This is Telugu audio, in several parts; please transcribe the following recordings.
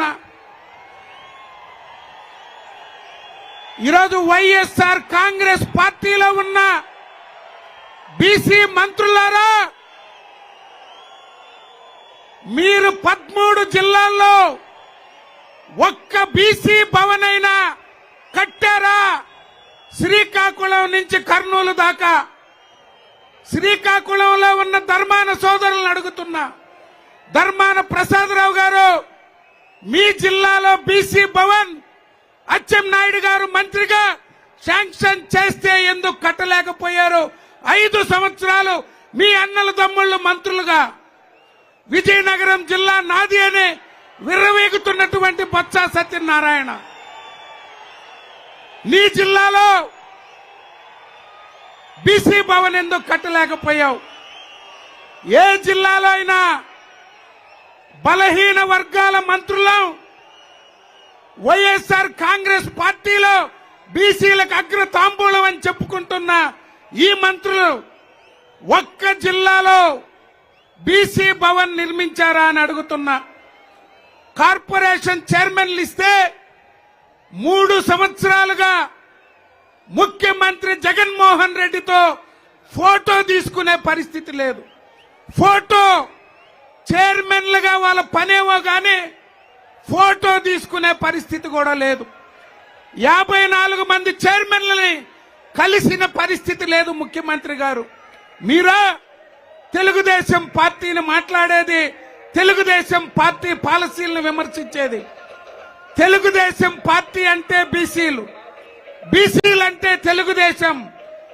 అడుగుతున్నా ఈరోజు వైఎస్ఆర్ కాంగ్రెస్ పార్టీలో ఉన్న బీసీ మంత్రులారా మీరు పదమూడు జిల్లాల్లో ఒక్క బీసీ భవన్ అయినా కట్టారా? శ్రీకాకుళం నుంచి కర్నూలు దాకా. శ్రీకాకుళంలో ఉన్న ధర్మాన సోదరులను అడుగుతున్నా. ధర్మాన ప్రసాదరావు గారు మీ జిల్లాలో బీసీ భవన్ అచ్చెం నాయుడు గారు మంత్రిగా శాంక్షన్ చేస్తే ఎందుకు కట్టలేకపోయారు? ఐదు సంవత్సరాలు మీ అన్నల తమ్ముళ్ళు మంత్రులుగా విజయనగరం జిల్లా నాది అని విర్రవేగుతున్నటువంటి బొత్స సత్యనారాయణ. నీ జిల్లాలో బీసీ భవన్ ఎందుకు కట్టలేకపోయావు? ఏ జిల్లాలో అయినా బలహీన వర్గాల మంత్రులం వైఎస్ఆర్ కాంగ్రెస్ పార్టీలో బీసీలకు అగ్ర తాంబూలం అని చెప్పుకుంటున్న ఈ మంత్రులు ఒక్క జిల్లాలో బీసీ భవన్ నిర్మించారా అని అడుగుతున్నా. కార్పొరేషన్ చైర్మన్లు ఇస్తే మూడు సంవత్సరాలుగా ముఖ్యమంత్రి జగన్మోహన్ రెడ్డితో ఫోటో తీసుకునే పరిస్థితి లేదు. ఫోటో చైర్మన్లుగా వాళ్ళ పనేవో కానీ ఫోటో తీసుకునే పరిస్థితి కూడా లేదు. యాభై నాలుగు మంది చైర్మన్లని కలిసిన పరిస్థితి లేదు ముఖ్యమంత్రి గారు. మీరా? తెలుగుదేశం పార్టీని మాట్లాడేది తెలుగుదేశం పార్టీ పాలసీలను విమర్శించేది. తెలుగుదేశం పార్టీ అంటే బీసీలు. బీసీలు అంటే తెలుగుదేశం.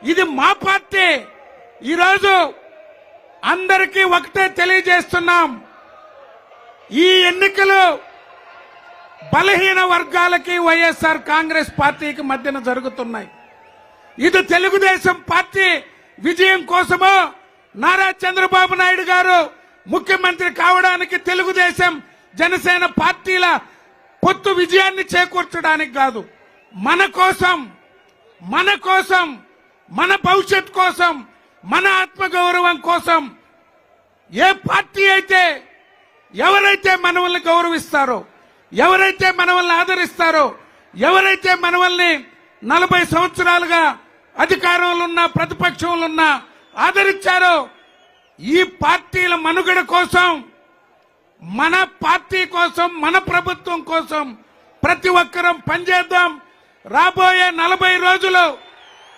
ఇది మా పార్టీ. ఈరోజు అందరికీ ఒకటే తెలియజేస్తున్నాం. ఈ ఎన్నికలు బలహీన వర్గాలకి వైఎస్ఆర్ కాంగ్రెస్ పార్టీకి మధ్యన జరుగుతున్నాయి. ఇది తెలుగుదేశం పార్టీ విజయం కోసమో నారా చంద్రబాబు నాయుడు గారు ముఖ్యమంత్రి కావడానికి తెలుగుదేశం జనసేన పార్టీల పొత్తు విజయాన్ని చేకూర్చడానికి కాదు. మన కోసం మన కోసం మన భవిష్యత్ కోసం మన ఆత్మగౌరవం కోసం ఏ పార్టీ అయితే ఎవరైతే మనవల్ని గౌరవిస్తారో ఎవరైతే మనవల్ని ఆదరిస్తారో ఎవరైతే మనవల్ని నలభై సంవత్సరాలుగా అధికారంలో ఉన్న ప్రతిపక్షంలో ఉన్న ఆదరించారో ఈ పార్టీల మనుగడ కోసం మన పార్టీ కోసం మన ప్రభుత్వం కోసం ప్రతి ఒక్కరం పనిచేద్దాం. రాబోయే నలభై రోజులు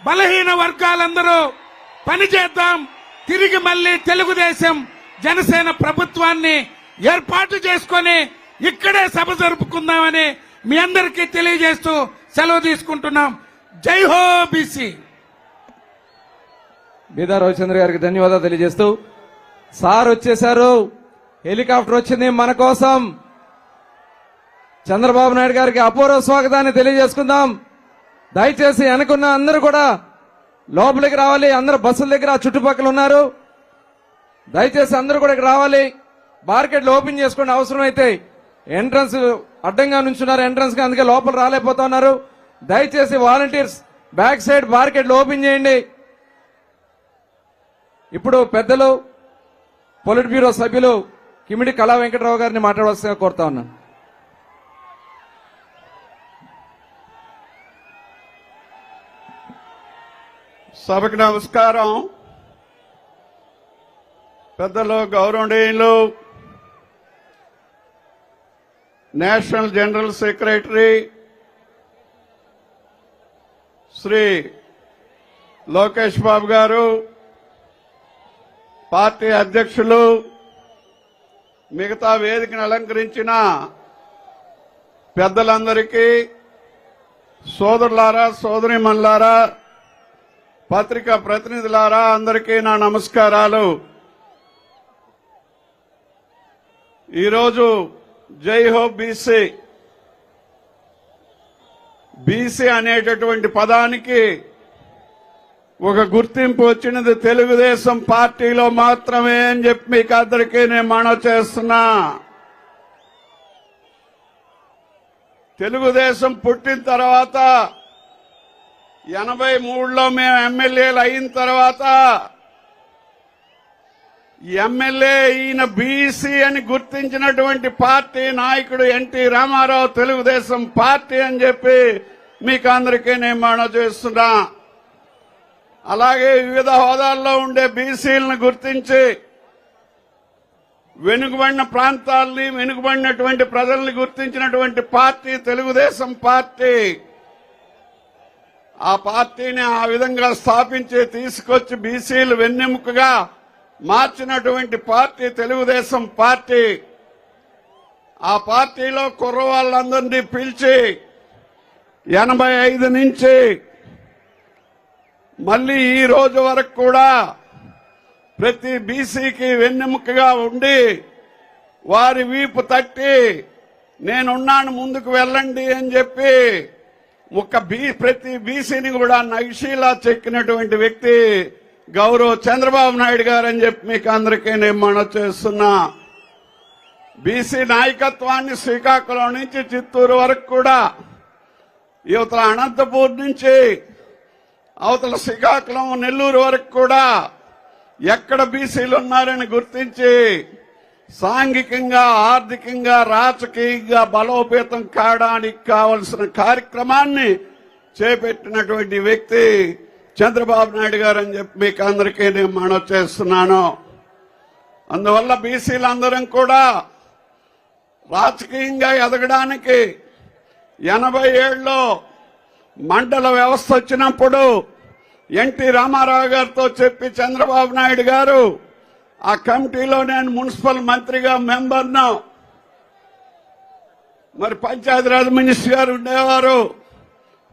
బలహీన వర్గాలందరూ పని చేద్దాం. తిరిగి మళ్ళీ తెలుగుదేశం జనసేన ప్రభుత్వాన్ని ఏర్పాటు చేసుకొని ఇక్కడే సభ జరుపుకుందామని మీ అందరికీ తెలియజేస్తూ సెలవు తీసుకుంటున్నాం. జై హో బీసీ. బీదా రవిచంద్ర గారికి ధన్యవాదాలు తెలియజేస్తూ సార్ వచ్చేశారు హెలికాప్టర్ వచ్చింది మన కోసం. చంద్రబాబు నాయుడు గారికి అపూర్వ స్వాగతాన్ని తెలియజేసుకుందాం. దయచేసి వెనకున్న అందరూ కూడా లోపలికి రావాలి అందరూ బస్సుల దగ్గర చుట్టుపక్కల ఉన్నారు. దయచేసి అందరూ కూడా ఇక్కడ రావాలి. మార్కెట్లు ఓపెన్ చేసుకోండి అవసరమైతే. ఎంట్రన్స్ అడ్డంగా నుంచున్నారు ఎంట్రన్స్గా అందుకే లోపల రాలేకపోతా ఉన్నారు దయచేసి వాలంటీర్స్ బ్యాక్ సైడ్ మార్కెట్లు ఓపెన్ చేయండి. ఇప్పుడు పెద్దలు పొలిట్ బ్యూరో సభ్యులు కిమిడి కళా వెంకటరావు గారిని మాట్లాడవలసిందిగా కోరుతా ఉన్నాను. సభకు నమస్కారం. పెద్దలు గౌరవనీయులు national general secretary Shri Lokesh Babu garu party అధ్యక్షులు మిగతా వేదికను అలంకరించిన పెద్దలందరికీ సోదరులారా సోదరిమణులారా పత్రికా ప్రతినిధులారా అందరికీ నా నమస్కారాలు. ఈరోజు జై హో బీసీ. బీసీ అనేటటువంటి పదానికి ఒక గుర్తింపు వచ్చినది తెలుగుదేశం పార్టీలో మాత్రమే అని చెప్పి మీకు అందరికీ నేను మనవి చేస్తున్నా. తెలుగుదేశం పుట్టిన తర్వాత ఎనభై మూడులో మేము ఎమ్మెల్యేలు అయిన తర్వాత ఎమ్మెల్యే ఈయన బీసీ అని గుర్తించినటువంటి పార్టీ నాయకుడు ఎన్టీ రామారావు తెలుగుదేశం పార్టీ అని చెప్పి మీకు అందరికీ నేను మనం చేస్తున్నా. అలాగే వివిధ హోదాల్లో ఉండే బీసీలను గుర్తించి వెనుకబడిన ప్రాంతాల్ని వెనుకబడినటువంటి ప్రజల్ని గుర్తించినటువంటి పార్టీ తెలుగుదేశం పార్టీ. ఆ పార్టీని ఆ విధంగా స్థాపించి తీసుకొచ్చి బీసీలు వెన్నెముకగా మార్చినటువంటి పార్టీ తెలుగుదేశం పార్టీ. ఆ పార్టీలో కుర్రవాళ్ళందరినీ పిలిచి ఎనభై ఐదు నుంచి మళ్ళీ ఈ రోజు వరకు కూడా ప్రతి బీసీకి వెన్నెముకగా ఉండి వారి వీపు తట్టి నేనున్నాను ముందుకు వెళ్ళండి అని చెప్పి ఒక బీ ప్రతి బీసీని కూడా నైషీలా చెక్కినటువంటి వ్యక్తి గౌరవ్ చంద్రబాబు నాయుడు గారు అని చెప్పి మీకు అందరికీ నేను మనం చేస్తున్నా. బీసీ నాయకత్వాన్ని శ్రీకాకుళం నుంచి చిత్తూరు వరకు కూడా యువతల అనంతపూర్ నుంచి అవతల శ్రీకాకుళం నెల్లూరు వరకు కూడా ఎక్కడ బీసీలు ఉన్నారని గుర్తించి సాంఘికంగా ఆర్థికంగా రాజకీయంగా బలోపేతం కావడానికి కావలసిన కార్యక్రమాన్ని చేపట్టినటువంటి వ్యక్తి చంద్రబాబు నాయుడు గారు అని చెప్పి మీకు అందరికీ నేను మనవి చేస్తున్నాను. అందువల్ల బీసీలందరం కూడా రాజకీయంగా ఎదగడానికి ఎనభై ఏళ్ళలో మండల వ్యవస్థ వచ్చినప్పుడు ఎన్టీ రామారావు గారితో చెప్పి చంద్రబాబు నాయుడు గారు ఆ కమిటీలో నేను మున్సిపల్ మంత్రిగా మెంబర్ను? మరి పంచాయతీరాజ్ మినిస్టర్ గారు ఉండేవారు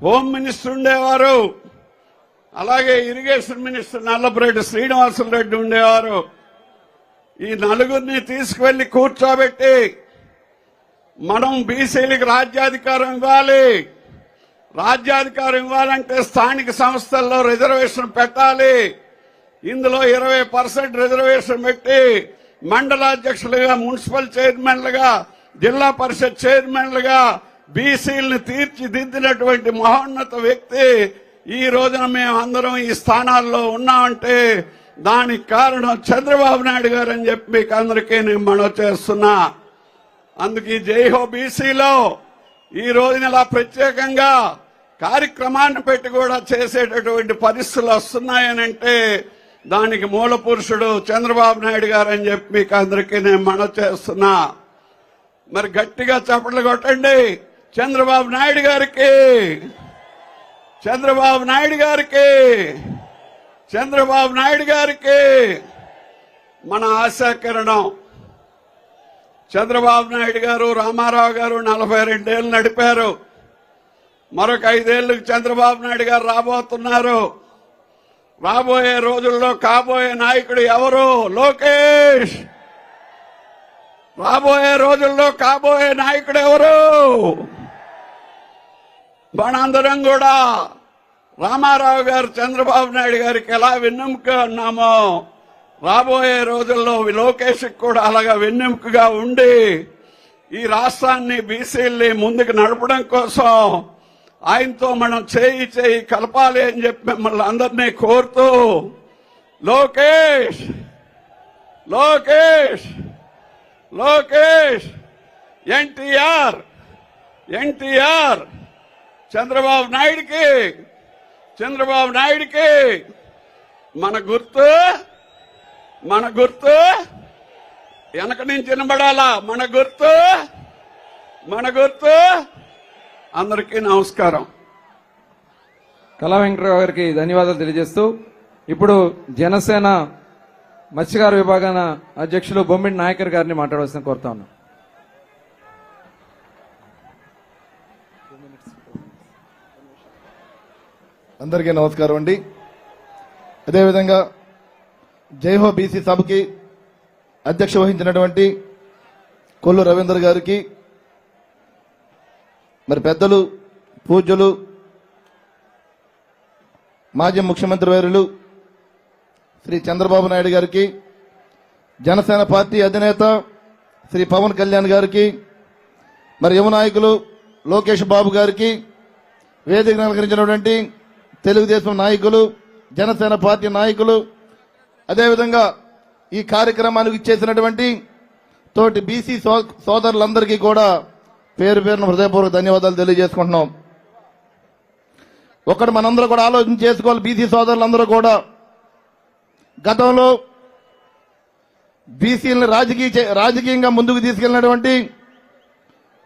హోమ్ మినిస్టర్ ఉండేవారు అలాగే ఇరిగేషన్ మినిస్టర్ నల్లపురెడ్డి శ్రీనివాసులు రెడ్డి ఉండేవారు. ఈ నలుగురిని తీసుకువెళ్ళి కూర్చోబెట్టి మనం బీసీలకు రాజ్యాధికారం ఇవ్వాలి. రాజ్యాధికారం ఇవ్వాలంటే స్థానిక సంస్థల్లో రిజర్వేషన్ పెట్టాలి. ఇందులో ఇరవై పర్సెంట్ రిజర్వేషన్ పెట్టి మండలాధ్యక్షులుగా మున్సిపల్ చైర్మన్లుగా జిల్లా పరిషత్ చైర్మన్లుగా బీసీలను తీర్చిదిద్దినటువంటి మహోన్నత వ్యక్తి ఈ రోజున మేము అందరం ఈ స్థానాల్లో ఉన్నామంటే దానికి కారణం చంద్రబాబు నాయుడు గారు అని చెప్పి మీకు అందరికీ నేను మనవి చేస్తున్నా. అందుకే జైహో బీసీలో ఈ రోజున ఇలా ప్రత్యేకంగా కార్యక్రమాన్ని పెట్టి కూడా చేసేటటువంటి పరిస్థితులు వస్తున్నాయనంటే దానికి మూల పురుషుడు చంద్రబాబు నాయుడు గారు అని చెప్పి మీకు అందరికీ నేను మన చేస్తున్నా. మరి గట్టిగా చప్పట్లు కొట్టండి. చంద్రబాబు నాయుడు గారికి. చంద్రబాబు నాయుడు గారికి. చంద్రబాబు నాయుడు గారికి. మన ఆశాకిరణం. చంద్రబాబు నాయుడు గారు రామారావు గారు నలభై రెండేళ్ళు నడిపారు. మరొక ఐదేళ్ళకు చంద్రబాబు నాయుడు గారు రాబోతున్నారు. రాబోయే రోజుల్లో కాబోయే నాయకుడు ఎవరు? లోకేష్. రాబోయే రోజుల్లో కాబోయే నాయకుడు ఎవరు? మనందరం కూడా. రామారావు గారు చంద్రబాబు నాయుడు గారికి ఎలా వెన్నెముక ఉన్నామో రాబోయే రోజుల్లో లోకేష్ కూడా అలాగా వెన్నెముకగా ఉండి ఈ రాష్ట్రాన్ని బీసీల్ని ముందుకు నడపడం కోసం ఆయనతో మనం చేయి చేయి కలపాలి అని చెప్పి మిమ్మల్ని అందరినీ కోరుతూ లోకేష్ లోకేష్ లోకేష్ ఎన్టీఆర్ ఎన్టీఆర్ చంద్రబాబు నాయుడికి చంద్రబాబు నాయుడికి మన గుర్తు మన గుర్తు వెనక నుంచి వినబడాలా మన గుర్తు మన గుర్తు అందరికీ నమస్కారం. కళా వెంకటరావు గారికి ధన్యవాదాలు తెలియజేస్తూ ఇప్పుడు జనసేన మత్స్యకార విభాగాన అధ్యక్షులు బొమ్మిడి నాయకర్ గారిని మాట్లాడవలసిన కోరుతా ఉన్నాం. అందరికీ నమస్కారం అండి. అదేవిధంగా జైహో బీసీ సభకి అధ్యక్ష వహించినటువంటి కొల్లు రవీంద్ర గారికి మరి పెద్దలు పూజ్యులు మాజీ ముఖ్యమంత్రి వర్యులు శ్రీ చంద్రబాబు నాయుడు గారికి జనసేన పార్టీ అధినేత శ్రీ పవన్ కళ్యాణ్ గారికి మరి యువ నాయకులు లోకేష్ బాబు గారికి వేదిక అలంకరించినటువంటి తెలుగుదేశం నాయకులు జనసేన పార్టీ నాయకులు అదేవిధంగా ఈ కార్యక్రమానికి ఇచ్చేసినటువంటి తోటి బీసీ సో- సోదరులందరికీ కూడా పేరు పేరున హృదయపూర్వక ధన్యవాదాలు తెలియజేసుకుంటున్నాం. ఒకటి మనందరూ కూడా ఆలోచన చేసుకోవాలి బీసీ సోదరులందరూ కూడా. గతంలో బీసీలను రాజకీయ రాజకీయంగా ముందుకు తీసుకెళ్ళినటువంటి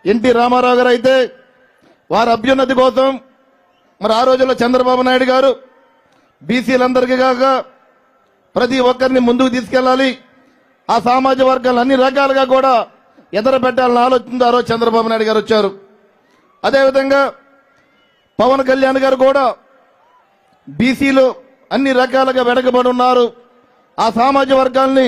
ఎన్టీ రామారావు గారు అయితే వారి అభ్యున్నతి కోసం మరి ఆ రోజుల్లో చంద్రబాబు నాయుడు గారు బీసీలందరికీ కాక ప్రతి ఒక్కరిని ముందుకు తీసుకెళ్ళాలి ఆ సామాజిక వర్గాలు అన్ని రకాలుగా కూడా ఎదర పెట్టాలని ఆలోచనతో ఆ రోజు చంద్రబాబు నాయుడు గారు వచ్చారు. అదేవిధంగా పవన్ కళ్యాణ్ గారు కూడా బీసీలు అన్ని రకాలుగా వెనకబడి ఉన్నారు. ఆ సామాజిక వర్గాల్ని